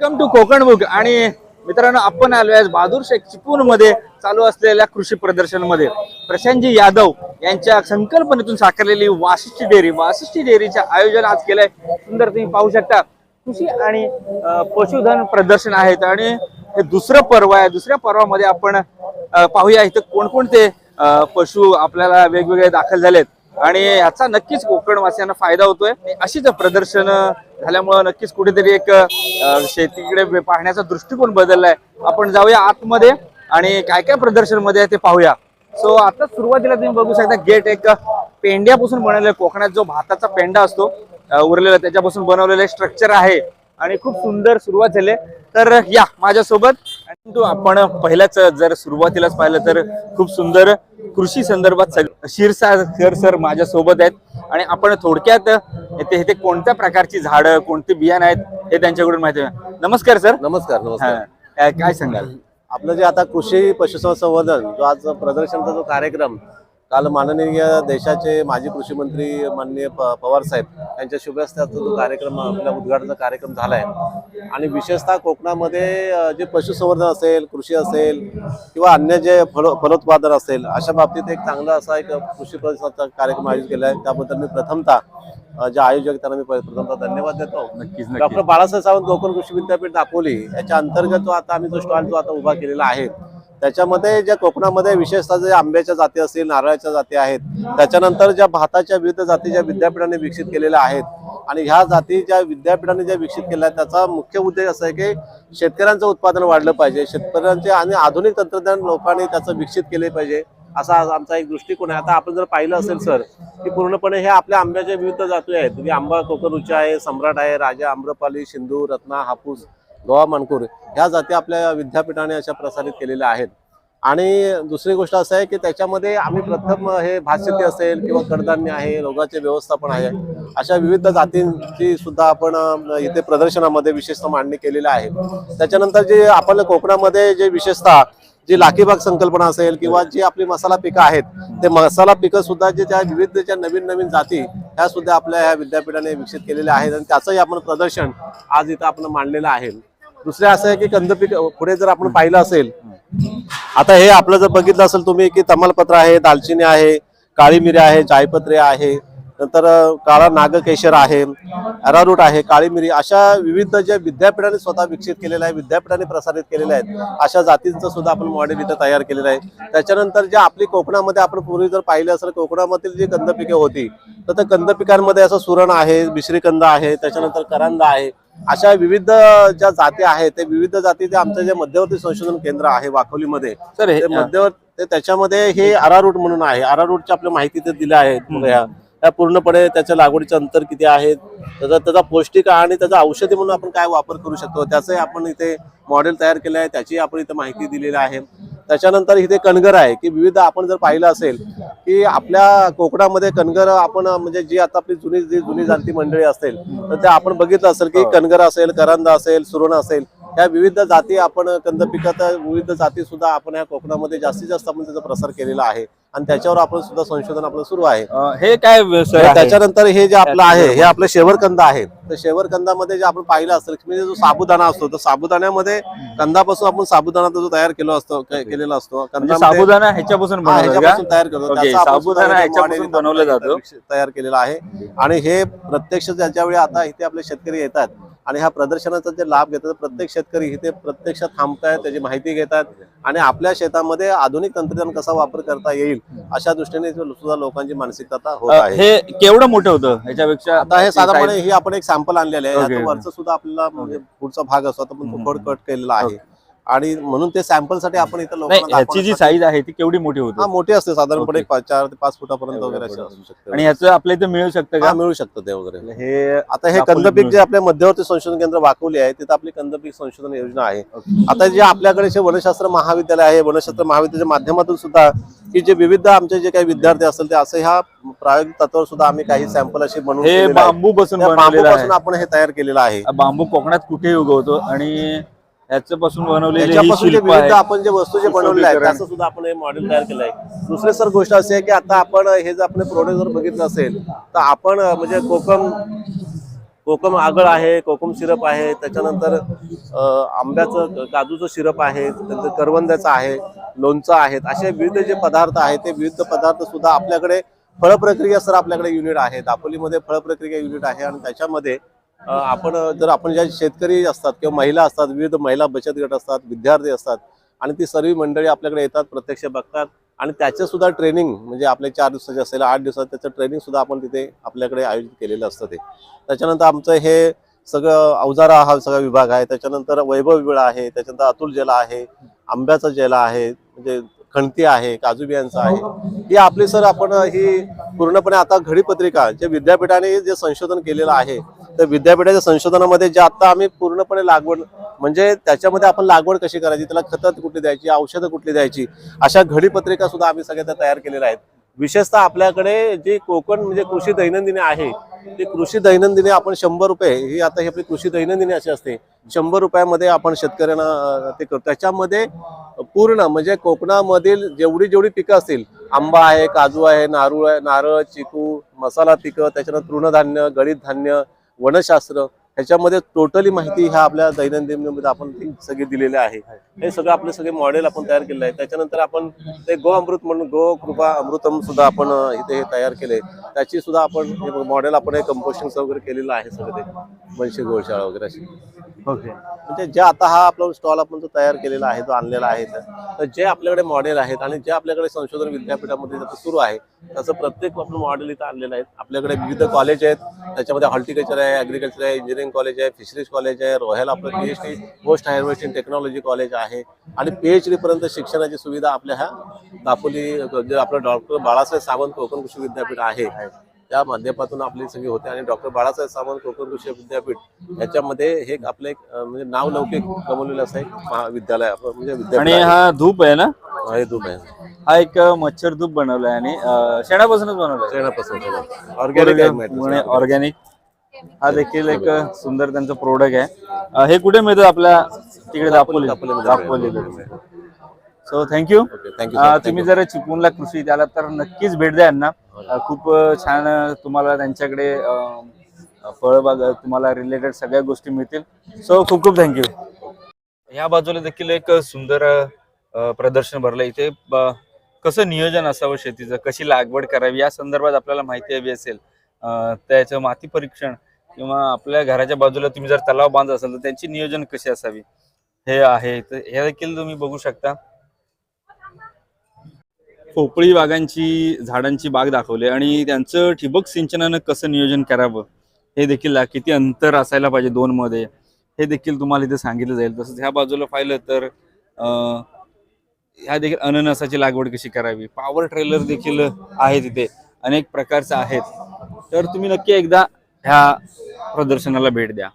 Welcome to Konkan book आणि मित्रांनो आपण आलो आज बहादूर शेख चिपळूणमध्ये चालू असलेल्या कृषी प्रदर्शनमध्ये प्रशांतजी यादव यांच्या संकल्पनेतून साकारलेली वाशिष्ठी डेअरी. वाशिष्ठी डेअरीचे आयोजन आज केलंय. सुंदर तुम्ही पाहू शकता. कृषी आणि पशुधन प्रदर्शन आहेत. आणि हे दुसरं पर्व आहे. दुसऱ्या पर्वामध्ये आपण पाहूया इथं कोणकोणते पशु आपल्याला वेगवेगळे दाखल झालेत. आणि याचा नक्कीच कोकणवासियांना फायदा होतोय. अशीच प्रदर्शन झाल्यामुळं नक्कीच कुठेतरी एक शेतीकडे पाहण्याचा दृष्टिकोन बदललाय. आपण जाऊया आतमध्ये आणि काय काय प्रदर्शनमध्ये आहे ते पाहूया. सो आता सुरुवातीला तुम्ही बघू शकता गेट एक पेंड्यापासून बनवलेला कोकणात जो भाताचा पेंडा असतो उरलेला त्याच्यापासून बनवलेलं स्ट्रक्चर आहे. आणि खूप सुंदर सुरुवात झाली. तर या माझ्यासोबत. आणि तो आपण पहिल्याच जर सुरुवातीलाच पाहिलं तर खूप सुंदर कृषी संदर्भात शिरसागर सर सर माझ्या सोबत आहेत. आणि आपण थोडक्यात येथे येथे कोणत्या प्रकारची झाडं कोणती बियाणं आहेत हे त्यांच्याकडून माहिती. नमस्कार सर. नमस्कार नमस्कार. काय काय सांगाल? आपलं जे आता कृषी पशुसंवर्धन जो आज प्रदर्शनचा जो कार्यक्रम काल माननीय देशाचे माजी कृषी मंत्री माननीय प- पवार साहेब यांच्या शुभ हस्त्याचा जो कार्यक्रम आपल्या उद्घाटनाचा कार्यक्रम झालाय. आणि विशेषतः कोकणामध्ये जे पशुसंवर्धन असेल कृषी असेल किंवा अन्य जे फल फलोत्पादन असेल अशा बाबतीत एक चांगला असा एक कृषी प्रदर्शनाचा कार्यक्रम आयोजित केला आहे. त्याबद्दल मी प्रथमतः जे आयोजक त्यांना मी प्रथमतः धन्यवाद देतो. नक्कीच डॉक्टर बाळासाहेब सावंत कोकण कृषी विद्यापीठ दापोली याच्या अंतर्गत जो आता आम्ही जो स्टॉल जो आता उभा केलेला आहे त्याच्यामध्ये ज्या कोकणामध्ये विशेषतः जे आंब्याच्या जाती असतील नारळाच्या जाती आहेत त्याच्यानंतर ज्या भाताच्या विविध जाती ज्या विद्यापीठाने विकसित केलेल्या आहेत आणि ह्या जाती ज्या विद्यापीठाने ज्या विकसित केल्या आहेत त्याचा मुख्य उद्देश असा आहे की शेतकऱ्यांचं उत्पादन वाढलं पाहिजे शेतकऱ्यांचे आणि आधुनिक तंत्रज्ञान लोकांनी त्याचं विकसित केले पाहिजे असा आमचा एक दृष्टिकोन आहे. आता आपण जर पाहिलं असेल सर की पूर्णपणे हे आपल्या आंब्याच्या विविध जाती आहेत. म्हणजे आंबा कोकरुचा आहे सम्राट आहे राजा आम्रपाली सिंधू रत्ना हापूस गोवा मानपूर ह्या जाती आपल्या विद्यापीठाने अशा प्रसारित केलेल्या आहेत. आणि दुसरी गोष्ट असं आहे की त्याच्यामध्ये आम्ही प्रथम हे भातशेती असेल किंवा कडधान्य आहे रोगाचे व्यवस्थापन आहे अशा विविध जातींची सुद्धा आपण इथे प्रदर्शनामध्ये विशेषतः मांडणी केलेली आहे. त्याच्यानंतर जे आपल्या कोकणामध्ये जे विशेषतः जी लाखीबाग संकल्पना असेल किंवा जी आपली मसाला पिकं आहेत ते मसाला पिकं सुद्धा जे त्या विविध ज्या नवीन नवीन जाती ह्या सुद्धा आपल्या ह्या विद्यापीठाने विकसित केलेल्या आहेत आणि त्याचंही आपण प्रदर्शन आज इथं आपण मांडलेलं आहे. दुसरे असं आहे की कंद पीक पुढे जर आपण पाहिलं असेल आता हे आपलं जर बघितलं असेल तुम्ही की तमालपत्र आहे दालचिनी आहे काळी मिरी आहे जायपत्रे आहे नंतर काळा नागकेशर आहे अरारूट आहे काळी मिरी अशा विविध ज्या विद्यापीठाने स्वतः विकसित केलेल्या आहे विद्यापीठाने प्रसारित केलेल्या आहेत अशा जातींचं सुद्धा आपण मॉडेल इथं तयार केलेलं आहे. त्याच्यानंतर जे आपली कोकणामध्ये आपण पूर्वी जर पाहिलं असेल कोकणामधील जी कंद पिके होती तर त्या कंद पिकांमध्ये असं सुरण आहे मिश्री कंद आहे त्याच्यानंतर करंदा आहे अशा विविध ज्या जाती आहेत ते विविध जाती ते आमचं जे मध्यवर्ती संशोधन केंद्र आहे वाकोलीमध्ये सर हे ते मध्यवर्ती त्याच्यामध्ये हे अरारूट म्हणून आहे. अरारूटची आपल्या माहिती ते दिल्या आहेत त्या पूर्णपणे त्याच्या लागवडीचं अंतर किती आहे त्याचा त्याचा पौष्टिक आणि त्याचा औषधी म्हणून आपण काय वापर करू शकतो त्याचंही आपण इथे मॉडेल तयार केलं आहे त्याची आपण इथे माहिती दिलेली आहे. त्याच्यानंतर इथे कणगर आहे की विविध आपण जर पाहिलं असेल की आपल्या कोकणामध्ये कणगर आपण म्हणजे जी आता आपली जुनी जी जुनी जाणती मंडळी असेल तर ते आपण बघितलं असेल की कणगर असेल करंदा असेल सुरण असेल ह्या विविध जाती आपण कंद पिकात विविध जाती सुद्धा आपण या कोकणामध्ये जास्तीत जास्त आपण त्याचा प्रसार केलेला आहे. आणि त्याच्यावर आपण सुद्धा संशोधन आपलं सुरू आहे. हे काय? त्याच्यानंतर हे जे आपलं आहे हे आपलं शेवरकंद आहे. तर शेवरकंदामध्ये जे आपण पाहिलं असेल की म्हणजे जो साबुदाणा असतो तर साबुदाण्यामध्ये कंदापासून आपण साबुदाणा जो तयार केलो असतो केलेला असतो. म्हणजे कंदामध्ये- साबुदाणा ह्याच्यापासून तयार करतो. साबुदाणा ह्याच्यापासून बनवलं जातं. तयार केलेला आहे. आणि हे प्रत्यक्ष ज्याच्या वेळी आता इथे आपले शेतकरी येतात आणि ह्या प्रदर्शनाचा जे लाभ घेतात प्रत्येक शेतकरी इथे प्रत्यक्ष थांबतायत त्याची माहिती घेतात. आणि आपल्या शेतामध्ये आधुनिक तंत्रज्ञान कसा वापर करता येईल अशा दृष्टीने सुद्धा लोकांची मानसिकता होत आहे. हे केवढं मोठं होतं? ह्याच्यापेक्षा आता हे साधारणपणे ही आपण एक सॅम्पल आणलेले आहे. वरचं सुद्धा आपल्याला म्हणजे पुढचा भाग असतो आता कट केलेला आहे. आणि म्हणून ते सॅम्पलसाठी आपण इथं नाही लोकांना ह्याची जी साईज आहे ती केवढी मोठी हा होती मोठी असते साधारणपणे चार ते पाच फुटापर्यंत वगैरे अशी. असू शकते. आणि ह्याचं आपल्या इथे मिळू शकतं हा का? मिळू शकतं ते वगैरे. हे आता हे कंदपीक जे आपल्या मध्यवर्ती संशोधन केंद्र वाकवली आहे तिथं आपली कंदपीक संशोधन योजना आहे. आता जे आपल्याकडे जे वनशास्त्र महाविद्यालय आहे वनशास्त्र महाविद्यालयाच्या माध्यमातून सुद्धा की जे विविध आमचे जे काही विद्यार्थी असतील ते असं ह्या प्रायोगिक तत्वावर सुद्धा आम्ही काही सॅम्पल असे बनवून हे. बांबू बसून त्या बनवलेलं बांबूपासून आहे आपण हे तयार केलेलं आहे. बांबू कोकणात कुठेही उगवतो आणि ह्याच्यापासून बनवलेली ही त्याच्यापासून जे शिल्प विविध आहे. आपण जे वस्तू जे बनवले आहेत. त्याचं सुद्धा आपण हे मॉडेल तयार केलं आहे. दुसरी सर गोष्ट अशी आहे की आता आपण हे जर आपण प्रोडक्ट जर बघितलं असेल तर आपण म्हणजे कोकम कोकम आगळ आहे कोकम सिरप आहे त्याच्यानंतर अं, आंब्याचं काजूचं सिरप आहे त्यानंतर करवंदाचं आहे लोणचं आहेत असे विविध जे पदार्थ आहेत ते विविध पदार्थ सुद्धा आपल्याकडे फळप्रक्रिया सर आपल्याकडे युनिट आहे दापोलीमध्ये फळप्रक्रिया युनिट आहे आणि त्याच्यामध्ये आपण जर आपण ज्या शेतकरी असतात किंवा महिला असतात विविध महिला बचत गट असतात विद्यार्थी असतात आणि ती सर्व मंडळी आपल्याकडे येतात प्रत्यक्ष बघतात आणि त्याचं सुद्धा ट्रेनिंग म्हणजे आपले चार दिवसाचे असेल आठ दिवसात त्याचं ट्रेनिंग सुद्धा आपण तिथे आपल्याकडे आयोजित केलेलं असतं ते. त्याच्यानंतर आमचं हे सगळं अवजारा हा सगळा विभाग आहे. त्याच्यानंतर वैभव विळा आहे त्याच्यानंतर अतुल जेला आहे आंब्याचा जेला आहे म्हणजे खणती आहे काजू बियांचा आहे. ही आपली सर आपण ही पूर्णपणे आता घडीपत्रिका जे विद्यापीठाने जे संशोधन केलेलं आहे तर विद्यापीठाच्या संशोधनामध्ये जे आता आम्ही पूर्णपणे लागवड म्हणजे त्याच्यामध्ये आपण लागवड कशी करायची त्याला खतं कुठली द्यायची औषधं कुठली द्यायची अशा घडीपत्रिका सुद्धा आम्ही सगळ्या तयार केलेल्या आहेत. विशेषतः आपल्याकडे जी कोकण म्हणजे कृषी दैनंदिनी आहे ती कृषी दैनंदिनी आपण शंभर रुपये ही आता ही आपली कृषी दैनंदिनी अशी असते शंभर रुपयामध्ये आपण शेतकऱ्यांना ते करतो. त्याच्यामध्ये पूर्ण म्हणजे कोकणामधील जेवढी जेवढी पिकं असतील आंबा आहे काजू आहे नारूळ आहे नारळ चिकू मसाला पिकं त्याच्यानंतर तृणधान्य गळीत धान्य वनशास्त्र ह्याच्यामध्ये टोटली माहिती ह्या आपल्या दैनंदिन आपण सगळे दिलेले आहे. हे सगळं आपले सगळे मॉडेल आपण तयार केलेलं आहे त्याच्यानंतर आपण ते गो अमृत म्हणून गो कृपा अमृतम सुद्धा आपण इथे हे तयार केले. त्याची सुद्धा आपण मॉडेल आपण हे कंपोस्टिंग वगैरे केलेलं आहे सगळं ते मनशी गोशाळा वगैरे अशी. ओके. म्हणजे जे आता हा आपला स्टॉल आपण जो तयार केलेला आहे जो आणलेला आहे तर जे आपल्याकडे मॉडेल आहेत आणि जे आपल्याकडे संशोधन विद्यापीठामध्ये सुरू आहे त्याचं प्रत्येक आपण मॉडेल इथं आणलेलं आहे. आपल्याकडे विविध कॉलेज आहेत. त्याच्यामध्ये हॉर्टिकल्चर आहे ॲग्रिकल्चर आहे इंजिनिअरिंग कॉलेज आहे फिशरीज कॉलेज आहे रॉयल आपलं P H D post harvest in technology college आहे. आणि पी एच डी पर्यंत शिक्षणाची सुविधा आपल्या ह्या दापोली जे आपलं डॉक्टर बाळासाहेब सावंत कोकण कृषी विद्यापीठ आहे. त्या माध्यमातून आपली सगळी होते. आणि डॉक्टर बाळासाहेब सावंत कोकण कृषी विद्यापीठ याच्यामध्ये हे आपलं एक म्हणजे नाव लौकिक कमवलेलं असं एक महाविद्यालय म्हणजे आणि. हा धूप आहे ना? हा, धूप आहे. हा एक मच्छर धूप बनवलाय आणि शेणापासूनच बनवलाय. शेणापासून ऑर्गॅनिक. ऑर्गॅनिक हा देखील एक सुंदर त्यांचं प्रोडक्ट आहे. हे कुठे मिळतं आपल्या तिकडे Dapoli? Dapoli so thank you thank you तुम्ही जर चिपळूणला कृषी द्याला तर नक्कीच भेट द्या यांना. अ, खूप छान तुम्हाला त्यांच्याकडे फळबाग तुम्हाला रिलेटेड सगळ्या गोष्टी मिळतील. सो खूप खूप थँक्यू या बाजूला देखील एक सुंदर प्रदर्शन भरलं. इथे कसं नियोजन असावं शेतीचं? कशी लागवड करावी? या संदर्भात आपल्याला माहिती हवी असेल. त्याचं माती परीक्षण किंवा आपल्या घराच्या बाजूला तुम्ही जर तलाव बांधत असाल तर त्यांची नियोजन कशी असावी? हे आहे. हे देखील तुम्ही बघू शकता. पोपळी बागांची झाडांची बाग दाखवली आणि त्यांचं ठिबक सिंचनानं कसं नियोजन करावं हे देखील किती अंतर असायला पाहिजे दोन मध्ये हे देखील तुम्हाला इथे सांगितलं जाईल. तसंच ह्या बाजूला पाहिलं तर ह्या देखील अननसाची लागवड कशी करावी? पॉवर ट्रेलर देखील आहे तिथे अनेक प्रकारचे आहेत. तर तुम्ही नक्की एकदा ह्या प्रदर्शनाला भेट द्या.